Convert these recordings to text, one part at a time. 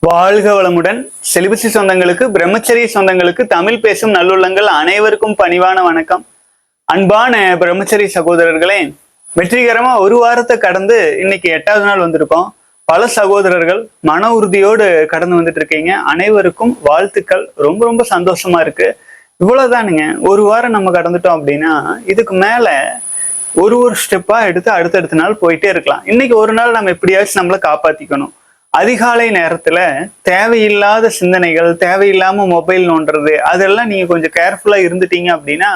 வாழ்க வளமுடன். செலிபசி சொந்தங்களுக்கு பிரம்மச்சரிய சொந்தங்களுக்கு தமிழ் பேசும் நல்லுள்ளங்கள் அனைவருக்கும் பணிவான வணக்கம். அன்பான பிரம்மச்சரி சகோதரர்களே வெற்றிகரமா ஒரு வாரத்தை கடந்து இன்னைக்கு எட்டாவது நாள் வந்திருக்கோம். பல சகோதரர்கள் மன உறுதியோடு கடந்து வந்துட்டு இருக்கீங்க. அனைவருக்கும் வாழ்த்துக்கள். ரொம்ப ரொம்ப சந்தோஷமா இருக்கு. இவ்வளவுதானுங்க. ஒரு வாரம் நம்ம கடந்துட்டோம் அப்படின்னா இதுக்கு மேல ஒரு ஒரு ஸ்டெப்பா எடுத்து அடுத்தடுத்த நாள் போயிட்டே இருக்கலாம். இன்னைக்கு ஒரு நாள் நம்ம எப்படியாச்சும் நம்மளை காப்பாத்திக்கணும். அதிகாலை நேரத்துல தேவையில்லாத சிந்தனைகள் தேவையில்லாம மொபைல் நோண்டுறது அதெல்லாம் நீங்க கொஞ்சம் கேர்ஃபுல்லா இருந்துட்டீங்க அப்படின்னா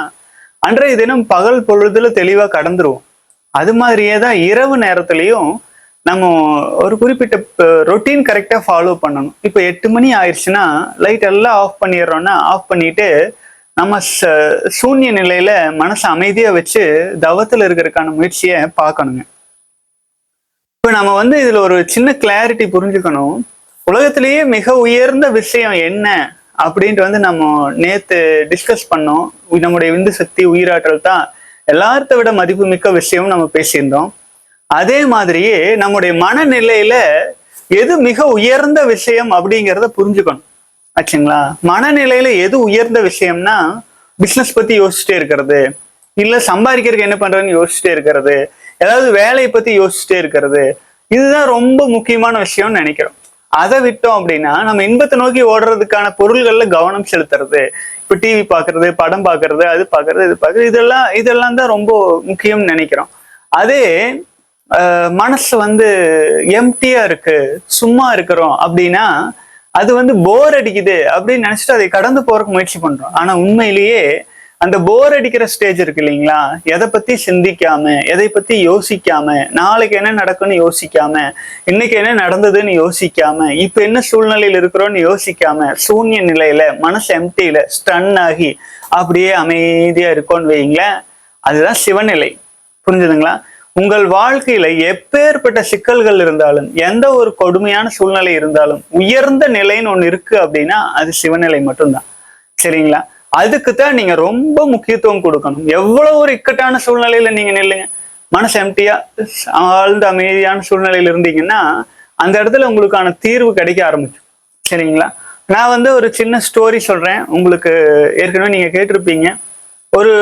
அன்றைய தினம் பகல் பொழுதுல தெளிவா கடந்துருவோம். அது மாதிரியே தான் இரவு நேரத்துலையும் நம்ம ஒரு குறிப்பிட்ட ரொட்டீன் கரெக்டாக ஃபாலோ பண்ணணும். இப்போ எட்டு மணி ஆயிடுச்சுன்னா லைட் எல்லாம் ஆஃப் பண்ணிடுறோன்னா ஆஃப் பண்ணிட்டு நம்ம ச- சூன்ய நிலையில மனசை அமைதியாக வச்சு தவத்தில் இருக்கிறதுக்கான முயற்சியை பார்க்கணுங்க. இப்போ நம்ம வந்து இதுல ஒரு சின்ன கிளாரிட்டி புரிஞ்சுக்கணும். உலகத்திலேயே மிக உயர்ந்த விஷயம் என்ன அப்படின்ட்டு வந்து நம்ம நேத்து டிஸ்கஸ் பண்ணோம். நம்முடைய விந்து சக்தி உயிராற்றல் தான் எல்லாத்த விட மதிப்புமிக்க விஷயம் நம்ம பேசியிருந்தோம். அதே மாதிரியே நம்முடைய மனநிலையில எது மிக உயர்ந்த விஷயம் அப்படிங்கிறத புரிஞ்சுக்கணும். ஆச்சுங்களா? மனநிலையில எது உயர்ந்த விஷயம்னா பிஸ்னஸ் பத்தி யோசிச்சுட்டே இருக்கிறது. இல்ல சம்பாதிக்கிறதுக்கு என்ன பண்றதுன்னு யோசிச்சுட்டே இருக்கிறது. ஏதாவது வேலையை பத்தி யோசிச்சுட்டே இருக்கிறது இதுதான் ரொம்ப முக்கியமான விஷயம்னு நினைக்கிறோம். அதை விட்டோம் அப்படின்னா நம்ம இன்பத்தை நோக்கி ஓடுறதுக்கான பொருள்கள்ல கவனம் செலுத்துறது இப்ப டிவி பாக்குறது படம் பாக்குறது அது பாக்குறது இது பாக்குறது இதெல்லாம் இதெல்லாம் தான் ரொம்ப முக்கியம்னு நினைக்கிறோம். அதே மனசு வந்து எம்டியா இருக்கு சும்மா இருக்கிறோம் அப்படின்னா அது வந்து போர் அடிக்குது அப்படின்னு நினைச்சிட்டு அதை கடந்து போறதுக்கு முயற்சி பண்றோம். ஆனா உண்மையிலேயே அந்த போர் அடிக்கிற ஸ்டேஜ் இருக்கு இல்லைங்களா? எதை பத்தி சிந்திக்காம எதை பத்தி யோசிக்காம நாளைக்கு என்ன நடக்கும்னு யோசிக்காம இன்னைக்கு என்ன நடந்ததுன்னு யோசிக்காம இப்ப என்ன சூழ்நிலையில் இருக்கிறோம்னு யோசிக்காம சூன்ய நிலையில மனசு எம்டியில ஸ்டன் ஆகி அப்படியே அமைதியா இருக்கோன்னு வைங்களேன் அதுதான் சிவநிலை. புரிஞ்சுதுங்களா? உங்கள் வாழ்க்கையில எப்பேற்பட்ட சிக்கல்கள் இருந்தாலும் எந்த ஒரு கொடுமையான சூழ்நிலை இருந்தாலும் உயர்ந்த நிலைன்னு ஒன்று இருக்கு அப்படின்னா அது சிவநிலை மட்டும்தான். சரிங்களா? அதுக்கு தான் நீங்க ரொம்ப முக்கியத்துவம் கொடுக்கணும். எவ்வளவு ஒரு இக்கட்டான சூழ்நிலையில நீங்க நில்லுங்க. மனசு எம்டியா ஆழ்ந்த அமைதியான சூழ்நிலையில இருந்தீங்கன்னா அந்த இடத்துல உங்களுக்கான தீர்வு கிடைக்க ஆரம்பிக்கும் சரிங்களா? நான் வந்து ஒரு சின்ன ஸ்டோரி சொல்றேன். உங்களுக்கு ஏற்கனவே நீங்க கேட்டிருப்பீங்க. ஒரு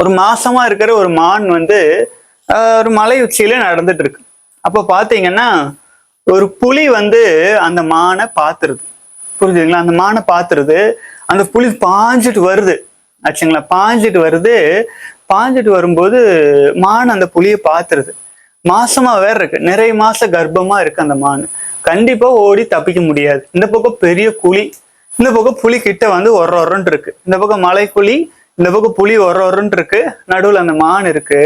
ஒரு மாசமா இருக்கிற ஒரு மான் வந்து ஒரு மலை உச்சியில நடந்துட்டு இருக்கு அப்போ பாத்தீங்கன்னா ஒரு புலி வந்து அந்த மானை பாத்துருது. புரிஞ்சுதுங்களா? அந்த மானை பாத்துருது. அந்த புலி பாஞ்சிட்டு வருது. ஆச்சுங்களா? பாஞ்சிட்டு வருது. பாஞ்சிட்டு வரும்போது மான் அந்த புலியை பாத்துருது. மாசமா வேற இருக்கு. நிறைய மாச கர்ப்பமா இருக்கு அந்த மான். கண்டிப்பா ஓடி தப்பிக்க முடியாது. இந்த பக்கம் பெரிய குழி இந்த பக்கம் புலி கிட்ட வந்து ஒர ஒரன்ட்டு இருக்கு. இந்த பக்கம் மலைக்குழி இந்த பக்கம் புலி ஒர ஒரன்ட்டு இருக்கு. நடுவுல அந்த மான் இருக்கு.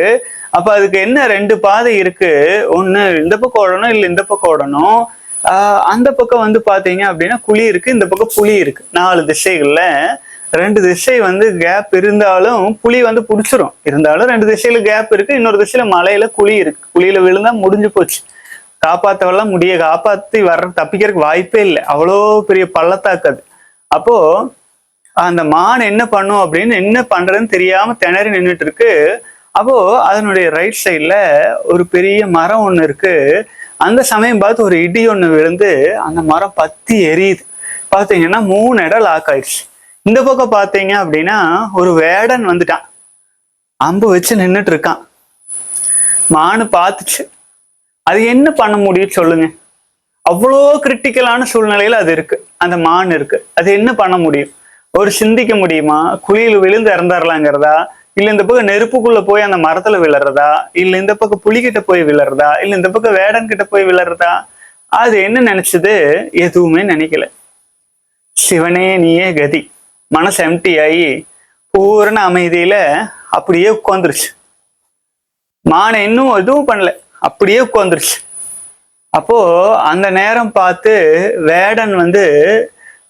அப்ப அதுக்கு என்ன ரெண்டு பாதை இருக்கு? ஒண்ணு இந்த பக்கம் ஓடணும் இல்ல இந்த பக்கம் ஓடணும்? அந்த பக்கம் வந்து பாத்தீங்க அப்படின்னா குழி இருக்கு இந்த பக்கம் புளி இருக்கு. நாலு திசைகள்ல ரெண்டு திசை வந்து கேப் இருந்தாலும் புளி வந்து புடிச்சிரும். இருந்தாலும் ரெண்டு திசையில கேப் இருக்கு இன்னொரு திசையில மலையில குழி இருக்கு. குழியில விழுந்தா முடிஞ்சு போச்சு. காப்பாத்தவெல்லாம் முடிய காப்பாத்தி வர்ற தப்பிக்கிறதுக்கு வாய்ப்பே இல்லை. அவ்வளோ பெரிய பள்ளத்தாக்கு அது. அப்போ அந்த மான் என்ன பண்ணும் அப்படின்னு என்ன பண்றதுன்னு தெரியாம திணறி நின்றுட்டு இருக்கு. அப்போ அதனுடைய ரைட் சைட்ல ஒரு பெரிய மரம் ஒன்று இருக்கு. அந்த சமயம் பார்த்து ஒரு இடி ஒண்ணு விழுந்து அந்த மரம் பத்தி எரியுது. பாத்தீங்கன்னா மூணு இடம் லாக் ஆயிடுச்சு. இந்த பக்கம் பாத்தீங்க அப்படின்னா ஒரு வேடன் வந்துட்டான். அம்பு வச்சு நின்னுட்டு இருக்கான். மானு பார்த்துச்சு. அது என்ன பண்ண முடியும் சொல்லுங்க. அவ்வளோ கிரிட்டிக்கலான சூழ்நிலையில அது இருக்கு. அந்த மான் இருக்கு. அது என்ன பண்ண முடியும்? ஒரு சிந்திக்க முடியுமா? குழியில் விழுந்து இறந்துடலாங்கிறதா இல்ல இந்த பக்கம் நெருப்புக்குள்ள போய் அந்த மரத்துல விழறதா? இல்ல இந்த பக்கம் புலிகிட்ட போய் விழறதா? இல்ல இந்த பக்கம் வேடன் கிட்ட போய் விழறதா? அது என்ன நினைச்சது? எதுவுமே நினைக்கல. சிவனே நீயே கதி. மனசு எம்டி ஆகி பூரண அமைதியில அப்படியே உட்காந்துருச்சு மானை இன்னும் எதுவும் பண்ணல. அப்படியே உட்காந்துருச்சு அப்போ அந்த நேரம் பார்த்து வேடன் வந்து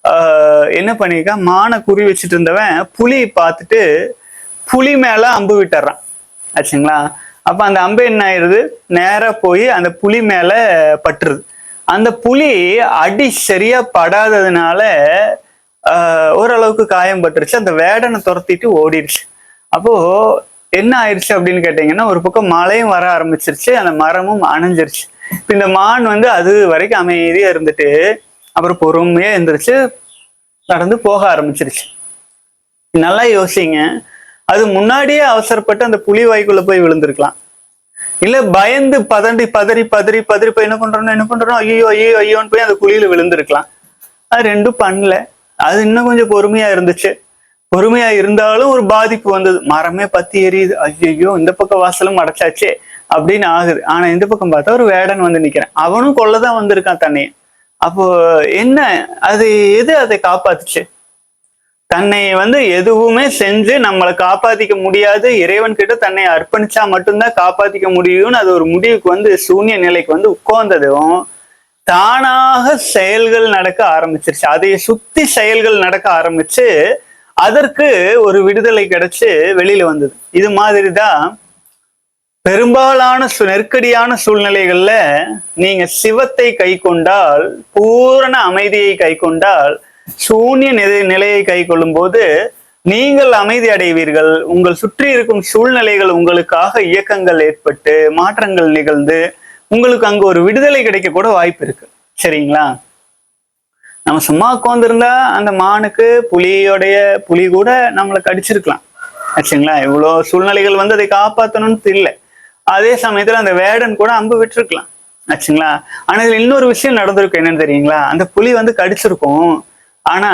ஆஹ், என்ன பண்ணிருக்கான் மானை குறி வச்சுட்டு இருந்தவன் புலி பார்த்துட்டு புலி மேல அம்பு விட்டுறான். ஆச்சுங்களா? அப்ப அந்த அம்பு என்ன ஆயிடுது நேரா போய் அந்த புலி மேல பட்டுருது. அந்த புலி அடி சரியா படாததுனால ஓரளவுக்கு காயம் பட்டுருச்சு. அந்த வேடனை துரத்திட்டு ஓடிடுச்சு அப்போ என்ன ஆயிடுச்சு அப்படின்னு கேட்டீங்கன்னா ஒரு பக்கம் மழையும் வர ஆரம்பிச்சிருச்சு அந்த மரமும் அணைஞ்சிருச்சு. இப்ப இந்த மான் வந்து அது வரைக்கும் அமைதியா இருந்துட்டு அப்புறம் பொறுமையா இருந்துருச்சு நடந்து போக ஆரம்பிச்சிருச்சு. நல்லா யோசிங்க. அது முன்னாடியே அவசரப்பட்டு அந்த புலி வாய்க்குள்ள போய் விழுந்திருக்கலாம். இல்ல பயந்து பதண்டி பதறி பதறி பதறி போய் என்ன பண்றோம் என்ன பண்றோம் ஐயோ ஐயோ ஐயோன்னு போய் அந்த குழியில விழுந்திருக்கலாம். அது ரெண்டும் பண்ணல. அது இன்னும் கொஞ்சம் பொறுமையா இருந்துச்சு. பொறுமையா இருந்தாலும் ஒரு பாதிப்பு வந்தது. மரமே பத்தி எரியுது. ஐயோ இந்த பக்கம் வாசலும் அடைச்சாச்சே அப்படின்னு ஆகுது. ஆனா இந்த பக்கம் பார்த்தா ஒரு வேடன் வந்து நிக்கிறேன். அவனும் கொள்ளதான் வந்திருக்கான் தன்னை அப்போ என்ன? அது எது அதை காப்பாத்துச்சு? தன்னை வந்து எதுவுமே செஞ்சு நம்மளை காப்பாத்திக்க முடியாது. இறைவன் கிட்ட தன்னை அர்ப்பணிச்சா மட்டும்தான் காப்பாத்திக்க முடியும்னு அது ஒரு முடிவுக்கு வந்து சூன்ய நிலைக்கு வந்து உட்கார்ந்ததும் தானாக செயல்கள் நடக்க ஆரம்பிச்சிருச்சு. அதை சுத்தி செயல்கள் நடக்க ஆரம்பிச்சு அதற்கு ஒரு விடுதலை கிடைச்சு வெளியில வந்தது. இது மாதிரிதான் பெரும்பாலான சு நெருக்கடியான சூழ்நிலைகள்ல நீங்க சிவத்தை கை கொண்டால் பூரண அமைதியை கை கொண்டால் சூன்ய நிலை நிலையை கை கொள்ளும் போது நீங்கள் அமைதி அடைவீர்கள். உங்கள் சுற்றி இருக்கும் சூழ்நிலைகள் உங்களுக்காக இயக்கங்கள் ஏற்பட்டு மாற்றங்கள் நிகழ்ந்து உங்களுக்கு அங்க ஒரு விடுதலை கிடைக்க கூட வாய்ப்பு இருக்கு. சரிங்களா? நம்ம சும்மா உட்காந்துருந்தா அந்த மானுக்கு புலியோடைய புலி கூட நம்மளை கடிச்சிருக்கலாம். ஆச்சுங்களா? இவ்வளோ சூழ்நிலைகள் வந்து அதை காப்பாற்றணும்னு இல்லை அதே சமயத்துல அந்த வேடன் கூட அம்பு விட்டுருக்கலாம். ஆச்சுங்களா? ஆனால் இதில் இன்னொரு விஷயம் நடந்திருக்கும். என்னன்னு தெரியுங்களா? அந்த புலி வந்து கடிச்சிருக்கும். ஆனா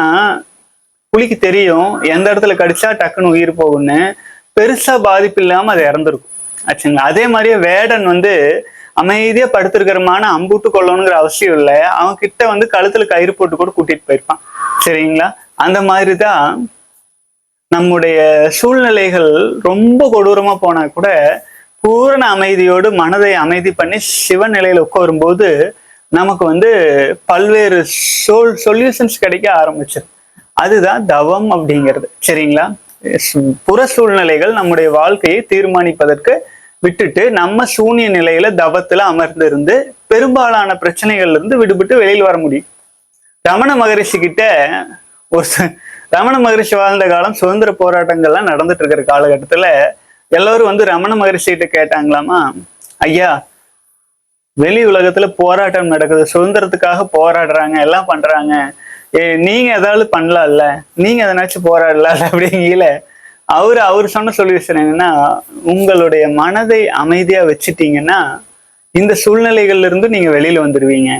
புலிக்கு தெரியும் எந்த இடத்துல கடிச்சா டக்குன்னு உயிர் போகும்னு. பெருசா பாதிப்பு இல்லாம அது இறந்துருக்கும். ஆச்சுங்களா அதே மாதிரியே வேடன் வந்து அமைதியா படுத்திருக்கிறமான அம்புட்டு கொள்ளணுங்கிற அவசியம் இல்லை. அவன் கிட்ட வந்து கழுத்துல கயிறு போட்டு கூட கூட்டிட்டு போயிருப்பான். சரிங்களா? அந்த மாதிரி தான் நம்முடைய சூழ்நிலைகள் ரொம்ப கொடூரமா போனா கூட பூரண அமைதியோடு மனதை அமைதி பண்ணி சிவ நிலையில உட்காரும்போது நமக்கு வந்து பல்வேறு சோல் சொல்யூஷன்ஸ் கிடைக்க ஆரம்பிச்சு. அதுதான் தவம் அப்படிங்கிறது. சரிங்களா? புற சூழ்நிலைகள் நம்முடைய வாழ்க்கையை தீர்மானிப்பதற்கு விட்டுட்டு நம்ம சூன்ய நிலையில தவத்துல அமர்ந்து இருந்து பெரும்பாலான பிரச்சனைகள்ல இருந்து விடுபட்டு வெளியில் வர முடியும். ரமண மகரிஷி கிட்ட ஒரு ரமண மகரிஷி வாழ்ந்த காலம் சுதந்திர போராட்டங்கள்லாம் நடந்துட்டு இருக்கிற காலகட்டத்துல எல்லாரும் வந்து ரமண மகரிஷி கிட்ட கேட்டாங்களாமா ஐயா வெளி உலகத்துல போராட்டம் நடக்குது. சுதந்திரத்துக்காக போராடுறாங்க எல்லாம் பண்றாங்க. ஏ நீங்க ஏதாவது பண்ணலாம்ல? நீங்க எதனாச்சும் போராடல அப்படிங்கல. அவர் அவர் சொன்ன சொல்யூஷன் என்னன்னா உங்களுடைய மனதை அமைதியா வச்சுட்டீங்கன்னா இந்த சூழ்நிலைகள்ல இருந்து நீங்க வெளியில வந்துடுவீங்க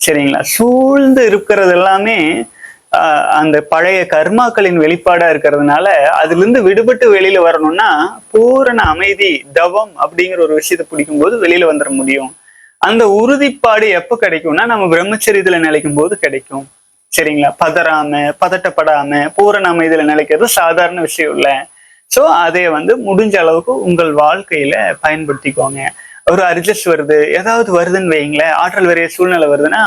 சரிங்களா? சூழ்ந்து இருக்கிறது எல்லாமே அந்த பழைய கர்மாக்களின் வெளிப்பாடா இருக்கிறதுனால அதுல இருந்து விடுபட்டு வெளியில வரணும்னா பூரண அமைதி தவம் அப்படிங்கிற ஒரு விஷயத்தை பிடிக்கும் போது வெளியில வந்துட முடியும். அந்த உறுதிப்பாடு எப்ப கிடைக்கும்னா நம்ம பிரம்மச்சரியத்துல நிலைக்கும் போது கிடைக்கும். சரிங்களா? பதறாம பதட்டப்படாம பூரணாம இதுல நிலைக்கிறது சாதாரண விஷயம் இல்ல. சோ அதை வந்து முடிஞ்ச அளவுக்கு உங்கள் வாழ்க்கையில பயன்படுத்திக்கோங்க. ஒரு அரிஜஸ் வருது ஏதாவது வருதுன்னு வைங்களேன் ஆற்றல் வரைய சூழ்நிலை வருதுன்னா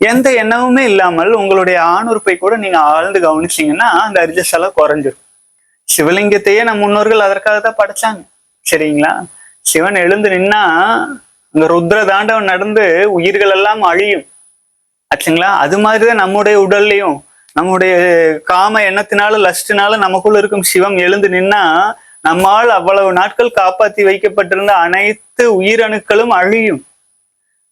எந்த எண்ணமுமே இல்லாமல் உங்களுடைய ஆணுறுப்பை கூட நீங்க ஆழ்ந்து கவனிச்சீங்கன்னா அந்த அரிஜஸ் எல்லாம் குறைஞ்சிரும். சிவலிங்கத்தையே நம் முன்னோர்கள் அதற்காக தான் படைச்சாங்க. சரிங்களா? சிவன் எழுந்து நின்னா இந்த ருத்ர தாண்டவம் நடந்து உயிர்கள் எல்லாம் அழியும். ஆச்சுங்களா? அது மாதிரிதான் நம்முடைய உடல்லையும் நம்முடைய காம எண்ணத்தினால லஸ்டினால நமக்குள்ள இருக்கும் சிவம் எழுந்து நின்னா நம்மால் அவ்வளவு நாட்கள் காப்பாத்தி வைக்கப்பட்டிருந்த அனைத்து உயிரணுக்களும் அழியும்.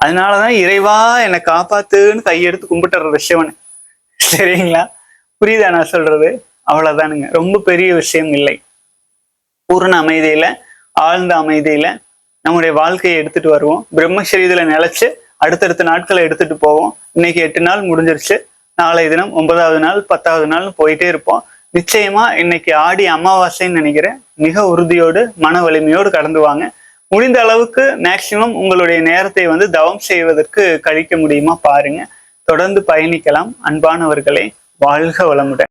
அதனாலதான் இறைவா என்னை காப்பாத்துன்னு கையெடுத்து கும்பிட்டுறது சிவன். சரிங்களா? புரியுதா நான் சொல்றது? அவ்வளவுதானுங்க. ரொம்ப பெரிய விஷயம் இல்லை. பூரண அமைதியில ஆழ்ந்த அமைதியில நம்முடைய வாழ்க்கையை எடுத்துட்டு வருவோம். பிரம்மசரீதியில நிலைச்சு அடுத்தடுத்த நாட்களை எடுத்துட்டு போவோம். இன்னைக்கு எட்டு நாள் முடிஞ்சிருச்சு. நாளை தினம் ஒன்பதாவது நாள் பத்தாவது நாள் போயிட்டே இருப்போம். நிச்சயமா இன்னைக்கு ஆடி அமாவாசைன்னு நினைக்கிறேன். மிக உறுதியோடு மன வலிமையோடு கடந்து வாங்க. முடிந்த அளவுக்கு மேக்சிமம் உங்களுடைய நேரத்தை வந்து தவம் செய்வதற்கு கழிக்க முடியுமா பாருங்க. தொடர்ந்து பயணிக்கலாம். அன்பானவர்களே வாழ்க வளமுடன்.